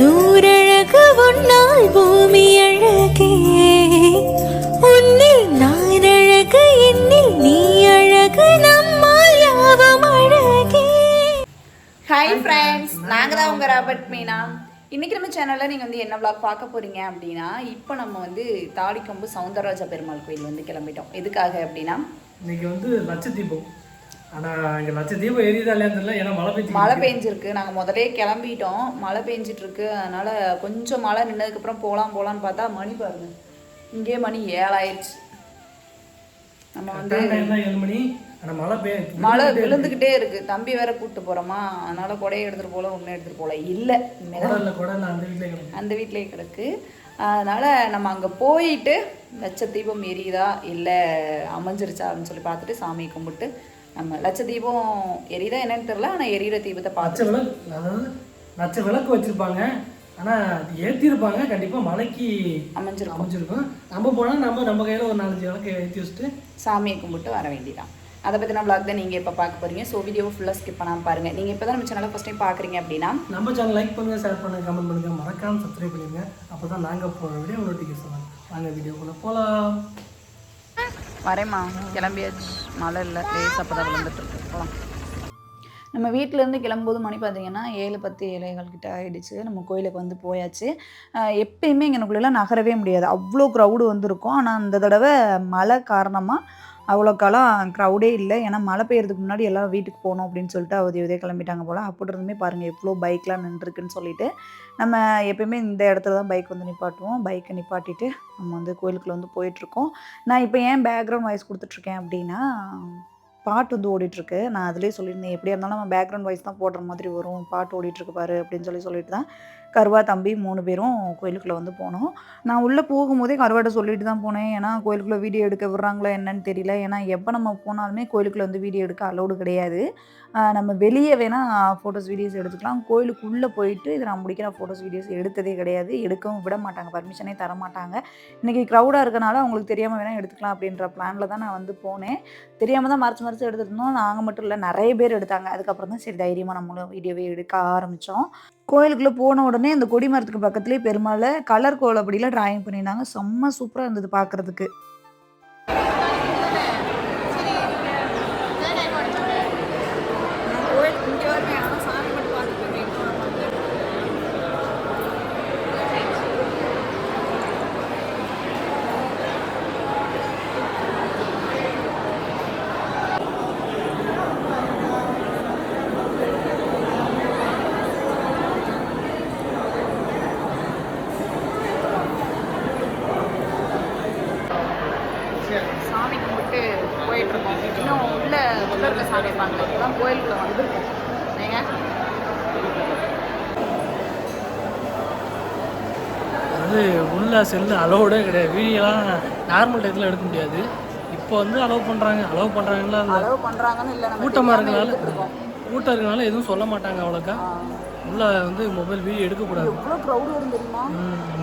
நூறழகு உன்னால் பூமி அழகே. உன்னில் நான் அழகு என்னில் நீ அழகு நம்மால் யாவும் அழகே. ஹாய் ஃப்ரெண்ட்ஸ் நாங்கள் தான் உங்கள் ராபர்ட் மீனா. இன்னைக்கு நம்ம சேனலில் நீங்கள் வந்து என்ன vlog பார்க்க போறீங்க அப்படின்னா இப்போ நம்ம வந்து தாடிக்கொம்பு சவுந்தரராஜ பெருமாள் கோயில் வந்து கிளம்பிட்டோம். எதுக்காக அப்படின்னா? இன்னைக்கு வந்து லட்சத்தீபம் ஆனா இங்க லட்சத்தீபம் எரியுதா இல்லையான்னு தெரியல. ஏன்னா மழை பெஞ்சு மழை பெஞ்சிருக்கு. நாங்கள் முதலே கிளம்பிட்டோம். மழை பெஞ்சிட்டு இருக்கு அதனால கொஞ்சம் மழை நின்னதுக்கப்புறம் போகலாம் போகலான்னு பார்த்தா மணி பாருங்க. இங்கே மணி ஏழாயிடுச்சு. நம்ம வந்து ஏழு மணி. ஆனா மழை பெய்ய மழை விழுந்துக்கிட்டே இருக்கு. தம்பி வேற கூப்பிட்டு போறோமா? அதனால கொடையை எடுத்துட்டு போல ஒன்றும் எடுத்துட்டு போல. இல்லை அந்த வீட்டுல கிடக்கு. அந்த வீட்டிலேயே கிடக்கு. அதனால நம்ம அங்கே போயிட்டு லட்சத்தீபம் எரியுதா? இல்லை அமைஞ்சிருச்சா? அப்படின்னு சொல்லி பார்த்துட்டு சாமியை கும்பிட்டு நம்ம லட்சத்தீபம் எரியுதா என்னன்னு தெரியல ஆனால் எரியிற தீபத்தை பார்த்து லட்ச விளக்கு லட்ச வச்சிருப்பாங்க. ஆனா அது ஏத்திருப்பாங்க. கண்டிப்பா மலைக்கு அமைஞ்சிருக்கும். அமைச்சிருக்கும் நம்ம போனா நம்ம நம்ம கையில ஒரு நாலஞ்சு விளக்கு ஏற்றி வச்சுட்டு சாமியை கும்பிட்டு வர வேண்டியதான் அதை பற்றின vlog தான் நீங்கள் இப்போ பார்க்க போறீங்க. ஸோ வீடியோ ஃபுல்லாக ஸ்கிப் பண்ணாமல் பாருங்கள் நீங்கள் இப்போ தான் நம்ம சேனலை ஃபஸ்ட் டைம் பார்க்குறீங்க அப்படின்னா நம்ம சேனல் லைக் பண்ணுங்க ஷேர் பண்ணுங்க கமெண்ட் பண்ணுங்க. மறக்காம சப்ஸ்கிரைப் பண்ணிருங்க. அப்பதான் நாங்க போற வீடியோ நோட்டிஃபிகேஷன் வரும். வாங்க வீடியோக்குள்ள போலாம். வரேம்மா. கிளம்பியாச்சு. மழை இல்லை. லேஸ் அப்போ தான் போகலாம் நம்ம வீட்டிலேருந்து கிளம்பும்போது மணி பார்த்தீங்கன்னா ஏழு பத்து ஏழைகள் கிட்ட ஆகிடுச்சு நம்ம கோயிலுக்கு வந்து போயாச்சு. எப்பயுமே எங்களுக்குள்ளெல்லாம் நகரவே முடியாது. அவ்வளோ க்ரௌடு வந்திருக்கும். ஆனால் அந்த தடவை மழை காரணமாக அவ்வளோக்காலாம் க்ரௌடே இல்லை. ஏன்னா மழை பெய்யறதுக்கு முன்னாடி எல்லாம் வீட்டுக்கு போகணும் அப்படின்னு சொல்லிட்டு அவதி உதய கிளம்பிட்டாங்க போல். அப்படி இருந்துமே பாருங்கள் எவ்வளோ பைக்லாம் நின்றுருக்குன்னு சொல்லிட்டு நம்ம எப்பயுமே இந்த இடத்துல தான் பைக் வந்து நிப்பாட்டுவோம். பைக்கை நிப்பாட்டிட்டு நம்ம வந்து கோயிலுக்குள்ள வந்து போயிட்டுருக்கோம். நான் இப்போ ஏன் பேக்ரவுண்ட் வாய்ஸ் கொடுத்துட்ருக்கேன் அப்படின்னா பாட்டு வந்து ஓடிட்டுருக்கு. நான் அதிலே சொல்லியிருந்தேன் எப்படியா இருந்தாலும் நம்ம பேக்ரவுண்ட் வாய்ஸ் தான் போடுற மாதிரி வரும். பாட்டு ஓடிட்டுருக்கு பாரு அப்படின்னு சொல்லி சொல்லிட்டு தான் கருவா தம்பி மூணு பேரும் கோயிலுக்குள்ளே வந்து போனோம். நான் உள்ளே போகும்போதே கருவாட்ட சொல்லிட்டு தான் போனேன். ஏன்னா கோயிலுக்குள்ளே வீடியோ எடுக்க விடுறாங்களோ என்னன்னு தெரியல. ஏன்னா எப்போ நம்ம போனாலுமே கோயிலுக்குள்ளே வந்து வீடியோ எடுக்க அலோடு கிடையாது. நம்ம வெளியே வேணால் ஃபோட்டோஸ் வீடியோஸ் எடுத்துக்கலாம். கோயிலுக்குள்ளே போயிட்டு இதை நான் முடிக்கிற ஃபோட்டோஸ் வீடியோஸ் எடுத்ததே கிடையாது. எடுக்கவும் விட மாட்டாங்க. பர்மிஷனே தர மாட்டாங்க. இன்றைக்கி க்ரௌடாக இருக்கனால அவங்களுக்கு தெரியாமல் வேணால் எடுத்துக்கலாம் அப்படின்ற பிளானில் தான் நான் வந்து போனேன். தெரியாமல் தான் மறைச்சு மறைச்சு எடுத்துருந்தோம் நாங்கள் மட்டும் இல்லை நிறைய பேர் எடுத்தாங்க. அதுக்கப்புறம் தான் சரி தைரியமாக நம்மளும் வீடியோவே எடுக்க ஆரம்பித்தோம் கோயிலுக்குள்ளே போன உடனே அந்த கொடி மரத்துக்கு பக்கத்துலேயே பெருமாளை கலர் கோலப்படியில் டிராயிங் பண்ணியிருந்தாங்க. செம்ம சூப்பராக இருந்தது பார்க்குறதுக்கு. சாமி கும்பிட்டு போயிட்டு இருக்கோம் இன்னும் உள்ள உள்ள இருக்க சாமி பார்க்கல இப்போதான் கோயிலுக்குள்ள வந்திருக்கோம். ஏங்க? அது உள்ள செல்லு அலோடே கிடையாது. வீடியோலாம் நார்மல் டயத்தில் எடுக்க முடியாது. இப்போ வந்து அலோவ் பண்ணுறாங்க அலோவ் பண்ணுறாங்களா அந்த அளவு பண்றாங்கன்னு இல்லை. கூட்டமாக இருக்கனால. கூட்டம் இருக்கனால எதுவும் சொல்ல மாட்டாங்க அவ்வளோக்கா. உள்ள வந்து மொபைல் வீடியோ எடுக்கக்கூடாது எவ்வளவு க்ரௌடு வரும் தெரியுமா?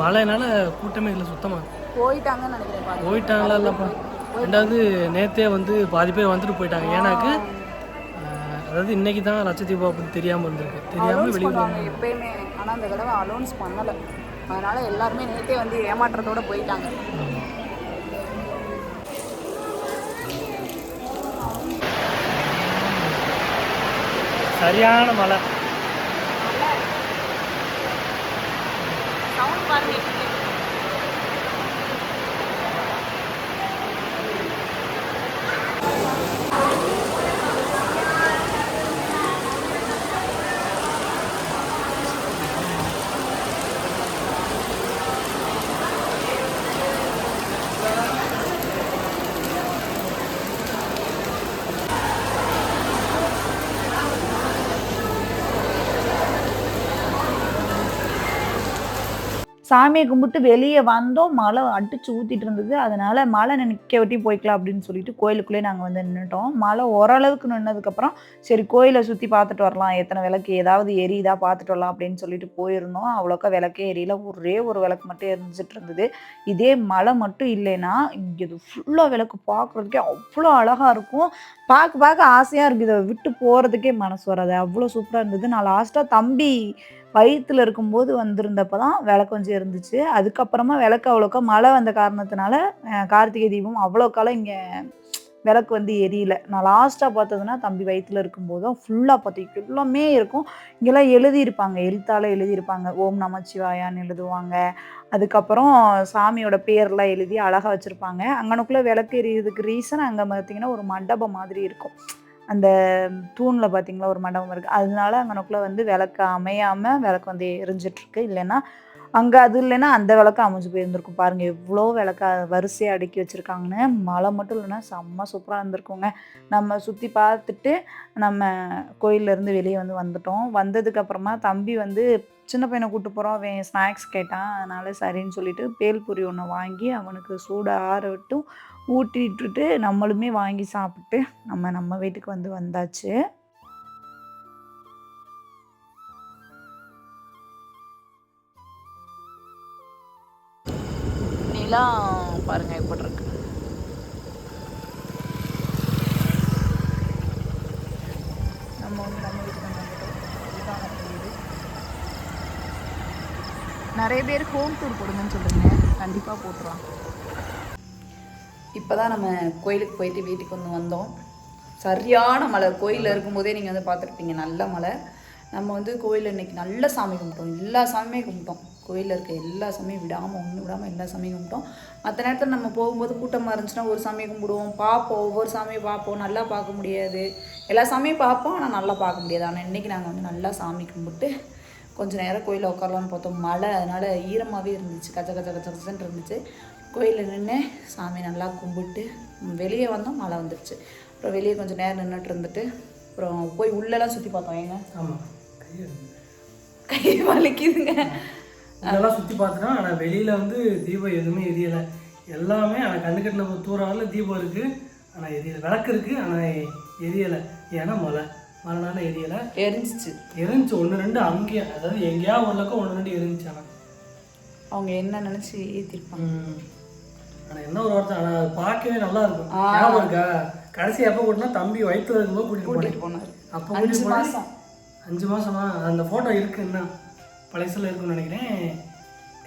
மழைனால கூட்டமே இல்லை சுத்தமாக போயிட்டாங்கன்னு நினைக்கிறேன் பாருங்க. போயிட்டாங்களா இல்லைப்பா? ரெண்டாவது நேத்தே வந்து பாதி பேர் வந்துட்டு போயிட்டாங்க. ஏன்னாக்கு அதாவது இன்னைக்கு தான் லட்சத்தீபம் பற்றி தெரியாமல் இருந்திருக்கு. தெரியாமல் வெளியே எப்பயுமே. ஆனா இந்த தடவை அலௌன்ஸ் பண்ணல. அதனால எல்லாருமே நேத்தே வந்து ஏமாற்றத்தோட போயிட்டாங்க. சரியான மழை. சவுண்ட் பாருங்க சாமியை கும்பிட்டு வெளியே வந்தோம். மழை அடிச்சு ஊற்றிட்டு இருந்தது. அதனால மழை நினைக்க ஒட்டி போய்க்கலாம் அப்படின்னு சொல்லிட்டு கோயிலுக்குள்ளே நாங்கள் வந்து நின்றுட்டோம் மழை ஓரளவுக்கு நின்னதுக்கப்புறம் சரி கோயிலை சுற்றி பார்த்துட்டு வரலாம். எத்தனை விளக்கு ஏதாவது எரியுதா பார்த்துட்டு வரலாம் அப்படின்னு சொல்லிட்டு போயிருந்தோம். அவ்வளோக்கா விளக்கே எரியல. ஒரே ஒரு விளக்கு மட்டும் எரிஞ்சிட்டு இருந்தது. இதே மழை மட்டும் இல்லைன்னா இங்கே இது ஃபுல்லாக விளக்கு பார்க்குறதுக்கே அவ்வளோ அழகாக இருக்கும். பார்க்க பார்க்க ஆசையாக இருக்குது. இதை விட்டு போகிறதுக்கே மனசு வராது. அவ்வளோ சூப்பராக இருந்தது. நான் லாஸ்ட்டாக தம்பி வயிற்றுல இருக்கும்போது வந்திருந்தப்ப தான் விளக்கு கொஞ்சம் இருந்துச்சு. அதுக்கப்புறமா விளக்கு அவ்வளோக்கா மழை வந்த காரணத்தினால கார்த்திகை தீபம் அவ்வளோக்காலம் இங்கே விளக்கு வந்து எரியல. நான் லாஸ்ட்டாக பார்த்ததுன்னா தம்பி வயிற்றுல இருக்கும்போது தான் ஃபுல்லாக பார்த்து எல்லாமே இருக்கும். இங்கெல்லாம் எழுதியிருப்பாங்க. எழுத்தால் எழுதியிருப்பாங்க. ஓம் நமச்சிவாயான்னு எழுதுவாங்க. அதுக்கப்புறம் சாமியோட பேர்லாம் எழுதி அழகாக வச்சுருப்பாங்க. அங்கனுக்குள்ளே விளக்கு எரியதுக்கு ரீசன் அங்கே பார்த்தீங்கன்னா ஒரு மண்டபம் மாதிரி இருக்கும். அந்த தூணில் பார்த்திங்களா ஒரு மண்டபம் இருக்குது அதனால அங்கனக்குள்ளே வந்து விளக்கு அமையாமல் விளக்கு வந்து எரிஞ்சிட்ருக்கு. இல்லைன்னா அங்கே அது இல்லைன்னா அந்த விளக்கு அமைஞ்சு போயிருந்திருக்கும். பாருங்கள் எவ்வளோ விளக்கு வரிசையாக அடுக்கி வச்சுருக்காங்கன்னு. மழை மட்டும் இல்லைன்னா செம்ம சூப்பராக இருந்திருக்குங்க. நம்ம சுற்றி பார்த்துட்டு நம்ம கோயிலேருந்து வெளியே வந்து வந்துட்டோம். வந்ததுக்கப்புறமா தம்பி வந்து சின்ன பையனை கூட்டு போகிறோம் அவன் ஸ்நாக்ஸ் கேட்டான். அதனால சரின்னு சொல்லிட்டு பேல்பூரி ஒன்று வாங்கி அவனுக்கு சூட ஆற விட்டும் ஊட்டிட்டுட்டு நம்மளுமே வாங்கி சாப்பிட்டு நம்ம நம்ம வீட்டுக்கு வந்து வந்தாச்சு. நிலா பாருங்க எப்படி இருக்கு. நம்ம வந்து நம்ம வீட்டுக்கு நிறைய பேர் ஹோம் டூர் கொடுங்கன்னு சொல்லுங்க கண்டிப்பாக போட்டுருவான் இப்போ தான் நம்ம கோயிலுக்கு போயிட்டு வீட்டுக்கு வந்து வந்தோம். சரியான மழை. கோயிலில் இருக்கும்போதே நீங்கள் வந்து பார்த்துருப்பீங்க நல்ல மழை. நம்ம வந்து கோயிலில் இன்னைக்கு நல்ல சாமி கும்பிட்டோம். எல்லா சாமியுமே கும்பிட்டோம். கோயிலில் இருக்க எல்லா சாமியும் விடாமல் ஒன்று விடாமல் எல்லா சாமியும் கும்பிட்டோம். மற்ற நேரத்தில் நம்ம போகும்போது கூட்டமாக இருந்துச்சுன்னா ஒரு சாமியை கும்பிடுவோம். பார்ப்போம். ஒவ்வொரு சாமியும் பார்ப்போம். நல்லா பார்க்க முடியாது. எல்லா சாமியும் பார்ப்போம் ஆனால் நல்லா பார்க்க முடியாது. ஆனால் இன்றைக்கி நாங்கள் வந்து நல்லா சாமி கும்பிட்டு கொஞ்ச நேரம் கோயிலில் உட்காரலாம்னு பார்த்தோம். மழை. அதனால் ஈரமாகவே இருந்துச்சு. கச்ச கச்ச கச்ச கச்சன்னு இருந்துச்சு. கோயிலில் நின்று சாமி நல்லா கும்பிட்டு வெளியே வந்தோம் மழை வந்துருச்சு. அப்புறம் வெளியே கொஞ்சம் நேரம் நின்றுட்டு இருந்துட்டு அப்புறம் போய் உள்ளெல்லாம் சுற்றி பார்த்தோம் ஏங்க? கை வலிக்குதுங்க. இதெல்லாம் சுற்றி பார்த்துட்டோம் ஆனால் வெளியில் வந்து தீபம் எதுவுமே எரியலை. எல்லாமே ஆனால் கண்ணு கட்டின தூரம் தீபம் இருக்குது ஆனால் எரியலை. விளக்கு இருக்குது ஆனால் எரியலை. ஏன்னா மழை. மழைனால எரியலை. எரிஞ்சிச்சு. எரிஞ்சு ஒன்று ரெண்டு அங்கேயே அதாவது எங்கேயா லக்கம் ஒன்று ரெண்டு எரிஞ்சு ஆனால் அவங்க என்ன நினச்சி ஏற்றிருப்பாங்க ஆனால் என்ன ஒரு வார்த்தை ஆனால் பார்க்கவே நல்லா இருக்கும் ஞாபகம் இருக்கா? கடைசி எப்போ கூட்டினா தம்பி வயிற்றுல இருக்கும்போது கூட்டிகிட்டு போனேன். கூட்டிகிட்டு போனார். அப்போ அஞ்சு கூட்டிட்டு போனேன். மாதம் அஞ்சு மாசமா? அந்த ஃபோட்டோ இருக்கு என்ன? பழசில் இருக்குன்னு நினைக்கிறேன்.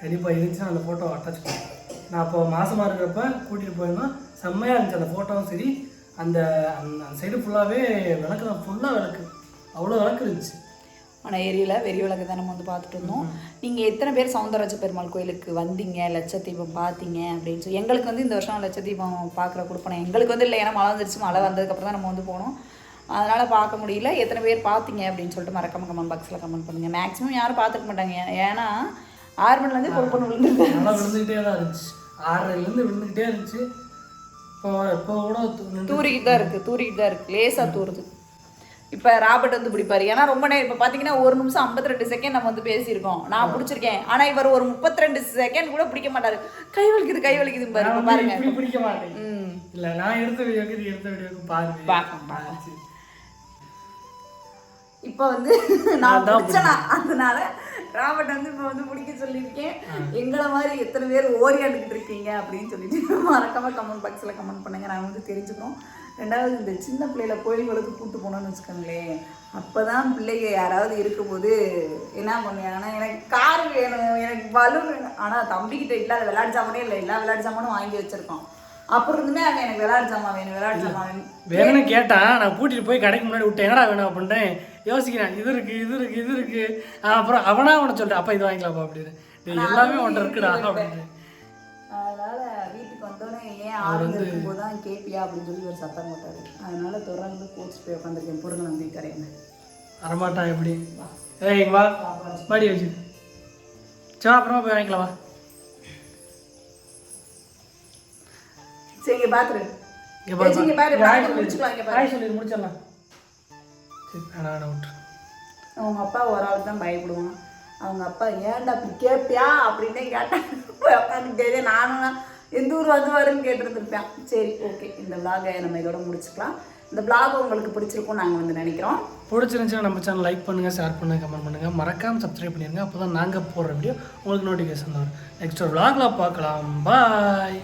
கண்டிப்பாக இருந்துச்சுன்னா அந்த ஃபோட்டோ அட்டாச் பண்ணுறேன் நான் அப்போ மாசமா இருக்கிறப்ப கூட்டிகிட்டு போயிருந்தோம் செம்மையாக இருந்துச்சு அந்த ஃபோட்டோவும் சரி. அந்த அந்த அந்த சைடு ஃபுல்லாகவே விளக்கு தான் ஃபுல்லாக விளக்கு. அவ்வளோ விளக்கு இருந்துச்சு. ஆனால் ஏரியில் வெறி விளக்கு தான் நம்ம வந்து பார்த்துட்டு இருந்தோம். நீங்கள் எத்தனை பேர் சவுந்தரராஜ பெருமாள் கோயிலுக்கு வந்தீங்க? லட்சத்தீபம் பார்த்தீங்க அப்படின்னு சொல்லி. எங்களுக்கு வந்து இந்த வருஷம் லட்சத்தீபம் பார்க்குற கொடுப்போம் எங்களுக்கு வந்து இல்லை. ஏன்னா மழை வந்துருச்சு. மழை வந்ததுக்கப்புறம் தான் நம்ம வந்து போனோம். அதனால் பார்க்க முடியல. எத்தனை பேர் பார்த்தீங்க அப்படின்னு சொல்லிட்டு மறக்காம கமெண்ட் பாக்ஸில் கமெண்ட் பண்ணுங்கள் மேக்ஸிமம் யாரும் பார்த்துக்க மாட்டாங்க. ஏன்னா ஆறு மணிலேருந்து பொறு பண்ணு விழுந்துருக்கு நல்லா விழுந்துக்கிட்டே தான் இருந்துச்சு. ஆறரைலேருந்து விழுந்துக்கிட்டே இருந்துச்சு. இப்போ இப்போ கூட தூரிக்கிட்டு தான் இருக்குது தூரிக்கிட்டு தான் இருக்குது லேசாக தூருது இப்போ ராபர்ட் வந்து பிடிப்பாரு. ஏன்னா ரொம்ப நேரம் இப்போ பார்த்தீங்கன்னா ஒரு நிமிஷம் 52 ரெண்டு செகண்ட் நம்ம வந்து பேசியிருக்கோம். நான் பிடிச்சிருக்கேன். ஆனால் இவர் ஒரு 32 ரெண்டு செகண்ட் கூட பிடிக்க மாட்டாரு. கை வலிக்குது கை வலிக்குது பாருங்க. இப்படி பிடிக்க மாட்டேன். இல்லை நான் எடுத்த வீடியோக்கு எடுத்த வீடியோக்கு பாருங்க. பார்க்கலாம். இப்போ வந்து நான் பிடிச்சனா? அதனால ராபர்ட் வந்து இப்போ வந்து பிடிக்க சொல்லியிருக்கேன். எங்களை மாதிரி எத்தனை பேர் ஓரியாண்டுக்கிட்டு இருக்கீங்க அப்படின்னு சொல்லிட்டு மறக்காம கமெண்ட் பாக்ஸில் கமெண்ட் பண்ணுங்க. நான் வந்து தெரிஞ்சுக்கிறோம். ரெண்டாவது இந்த சின்ன பிள்ளையில கோயில்களுக்கு கூட்டு போனோம்னு வச்சுக்கோங்களேன். அப்பதான் பிள்ளைங்க யாராவது இருக்கும்போது என்ன பண்ணுவாங்கன்னா எனக்கு கார் வேணும் எனக்கு பலூன் வேணும். ஆனால் தம்பிக்கிட்ட இல்லாத விளையாட்டு ஜாமானே இல்லை. எல்லா விளையாட்டு ஜாமானும் வாங்கி வச்சிருக்கோம். அப்புறம் இருந்துமே அவன் எனக்கு விளையாட்டு ஜாமான் வேணும் விளையாட்டு ஜாமான் வேணும். வேணும்னு கேட்டான் நான் கூட்டிட்டு போய் கடைக்கு முன்னாடி விட்டேன். என்னடா வேணும்? அப்படின்ட்டேன் யோசிக்கிறேன். இது இருக்கு இது இருக்கு இது இருக்கு. ஆ, அப்புறம் அவனா அவனை சொல்லிட்டு அப்பா இது வாங்கிக்கலாமா அப்படின்னு. எல்லாமே ஒன்றை இருக்குடா அப்படின்னு அதனால வீட்டுக்கு வந்தோடனே ஏன் ஆளுங்க இருக்கும்போது தான் கேப்பியா அப்படின்னு சொல்லி ஒரு சத்தம் போட்டாரு. அதனால தொடர்ந்து கோச்சு போய் உட்காந்துருக்கேன் பொருள் நம்பி கரையேன் வரமாட்டான் எப்படி? ஏய் வா. மாடி வச்சு. சரி அப்புறமா போய் வாங்கிக்கலாம் வா. சரி இங்க பாத்துரு. முடிச்சிடலாம். சரி அவங்க அப்பா ஒரு ஆளுக்கு தான் பயப்படுவான். அவங்க அப்பா ஏன்டா அப்படி கேட்பியா அப்படின்னே கேட்டேன் போய் கேட்க நானும் எந்த ஊர் வந்து வருன்னு கேட்டுருந்துருப்பேன். சரி ஓகே இந்த விலாகை நம்ம இதோட முடிச்சுக்கலாம். இந்த விலாக் உங்களுக்கு பிடிச்சிருக்கும் நாங்கள் வந்து நினைக்கிறோம். பிடிச்சிருந்துச்சுன்னா நம்ம சேனல் லைக் பண்ணுங்கள் ஷேர் பண்ணுங்கள் கமெண்ட் பண்ணுங்கள் மறக்காமல் சப்ஸ்கிரைப் பண்ணிடுங்க அப்போ தான் நாங்கள் போடுற வீடியோ உங்களுக்கு நோட்டிஃபிகேஷன் வரும். நெக்ஸ்ட் ஒரு vlogல பார்க்கலாம். பாய்